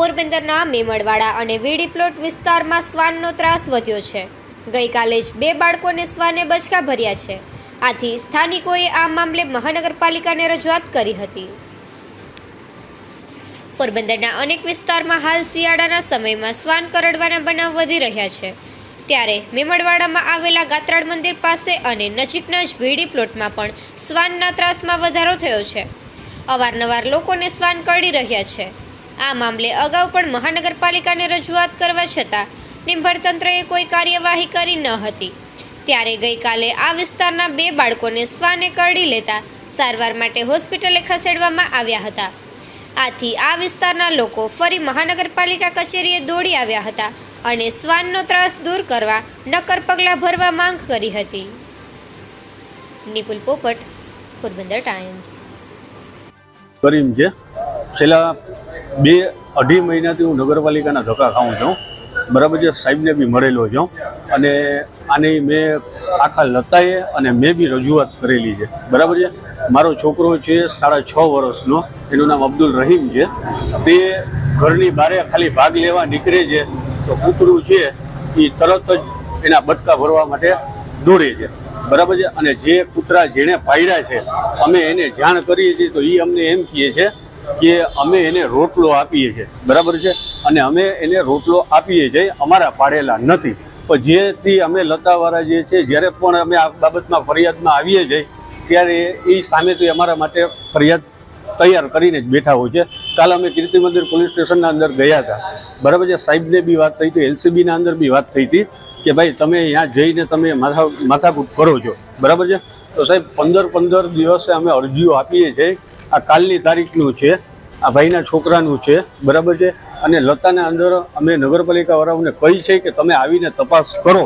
પોરબંદરના મેમડવાડા અને વીડી પ્લોટ વિસ્તારમાં શ્વાનનો ત્રાસ વધ્યો છે. ગઈકાલે જ બે બાળકોને શ્વાને બચકા ભર્યા છે. આથી સ્થાનિકોએ આ મામલે મહાનગરપાલિકાને રજૂઆત કરી હતી. પોરબંદરના અનેક વિસ્તારમાં હાલ શિયાળાના સમયમાં શ્વાન કરડવાના બનાવ વધી રહ્યા છે. ત્યારે મેમડવાડામાં આવેલા ગાત્રાળ મંદિર પાસે અને નજીકના જ વીડી પ્લોટમાં પણ શ્વાનના ત્રાસમાં વધારો થયો છે. અવારનવાર લોકોને શ્વાન કરડી રહ્યા છે. આ મામલે અગાઉ પણ મહાનગરપાલિકાને રજૂઆત કરવા છતાં નિંભર તંત્રએ કોઈ કાર્યવાહી કરી ન હતી. ત્યારે ગઈકાલે આ વિસ્તારના બે બાળકોને શ્વાને કરડી લેતા સારવાર માટે હોસ્પિટલે ખસેડવામાં આવ્યા હતા. આથી આ વિસ્તારના લોકો ફરી મહાનગરપાલિકા કચેરીએ દોડી આવ્યા હતા અને શ્વાનનો ત્રાસ દૂર કરવા નક્કર પગલાં ભરવા માંગ કરી હતી. નિપુલ પોપટ, પોરબંદર ટાઈમ્સ. કરીમ છે. છેલ્લા બે અઢી મહિનાથી હું નગરપાલિકાના ધક્કા ખાઉં છું. બરાબર છે, સાહેબને બી મળેલો છું. અને આની મેં આખા લતાએ અને મેં બી રજૂઆત કરેલી છે. બરાબર છે? મારો છોકરો છે સાડા છ વર્ષનો, એનું નામ અબ્દુલ રહીમ છે. તે ઘરની બારે ખાલી ભાગ લેવા નીકળે છે. તો કૂતરું છે એ તરત જ એના બટકા ભરવા માટે દોડે છે. બરાબર છે? અને જે કૂતરા જેણે પાડ્યા છે, અમે એને જાણ કરીએ છીએ, તો એ અમને એમ કહે છે કે અમે એને રોટલો આપીએ છીએ. બરાબર છે? અને અમે એને રોટલો આપીએ છીએ અમારા પાડેલા નથી. પણ જેથી અમે લતાવાળા જે છે, જ્યારે પણ અમે આ બાબતમાં ફરિયાદમાં આવીએ છીએ, ત્યારે એ સામેથી અમારા માટે ફરિયાદ તૈયાર કરીને જ બેઠા હોય છે. કાલે અમે કીર્તિ મંદિર પોલીસ સ્ટેશનના અંદર ગયા હતા. બરાબર છે? સાહેબને બી વાત થઈ હતી, એલસીબીના અંદર બી વાત થઈ હતી કે ભાઈ તમે અહીંયા જઈને તમે માથા, માથાકૂટ કરો છો. બરાબર છે? તો સાહેબ, પંદર પંદર દિવસે અમે અરજીઓ આપીએ છીએ આ કાલની તારીખનું છે, આ ભાઈના છોકરાનું છે, બરાબર છે? અને લતાના અંદર અમે નગરપાલિકાવાળાઓને કહી છે કે તમે આવીને તપાસ કરો.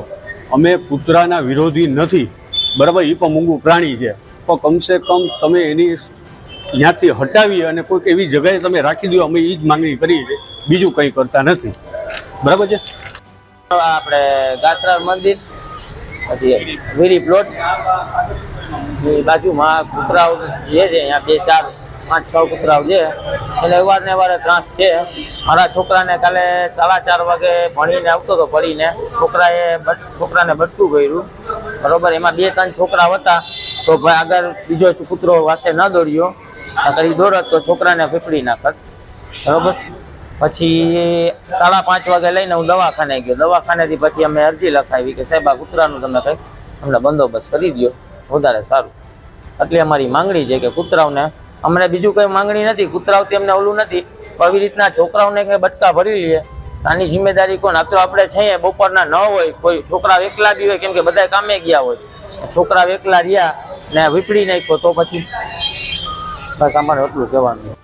અમે કૂતરાના વિરોધી નથી. બરાબર એ પણ મૂંગું પ્રાણી છે. પણ કમસે કમ તમે એની ત્યાંથી હટાવી અને કોઈક એવી જગ્યાએ તમે રાખી દો, અમે એ જ માંગણી કરીએ છીએ. બીજું કંઈ કરતા નથી. બરાબર છે? આપણે ગાત્રા મંદિર, પછી વીરી પ્લોટ. એ બાજુમાં કૂતરાઓ જે છે, અહીંયા બે, ચાર, પાંચ, છ કૂતરાઓ છે એને અવારને અવારે ત્રાસ છે. મારા છોકરાને કાલે સાડા ચાર વાગે ભણીને આવતો હતો પડીને. છોકરાએ છોકરાને બટકું કર્યું બરોબર, એમાં બે, ત્રણ છોકરા હતા. તો ભાઈ આગળ બીજો કૂતરો વાસે ન દોડ્યો. નકર ઈ દોડત તો છોકરાને ફીફડી નાખત. બરોબર? પછી સાડા પાંચ વાગે લઈને હું દવાખાને ગયો. દવાખાનેથી પછી અમે અરજી લખાવી કે સાહેબ, આ કૂતરાનું તમે કંઈક અમને બંદોબસ્ત કરી દો વધારે સારું. એટલે અમારી માંગણી છે કે કૂતરાઓને, અમને બીજું કંઈ માંગણી નથી કૂતરાઓથી અમને ઓલું નથી આવી રીતના છોકરાઓને કંઈ બટકા ભરી લઈએ. આની જિમ્મેદારી કોણ? આ તો આપણે છીએ, બપોરના ન હોય, કોઈ છોકરા એકલા બી હોય, કેમ કે બધા કામે ગયા હોય. છોકરા એકલા રહ્યા ને વીપડી નાખ્યો તો પછી. બસ અમારે એટલું કહેવાનું.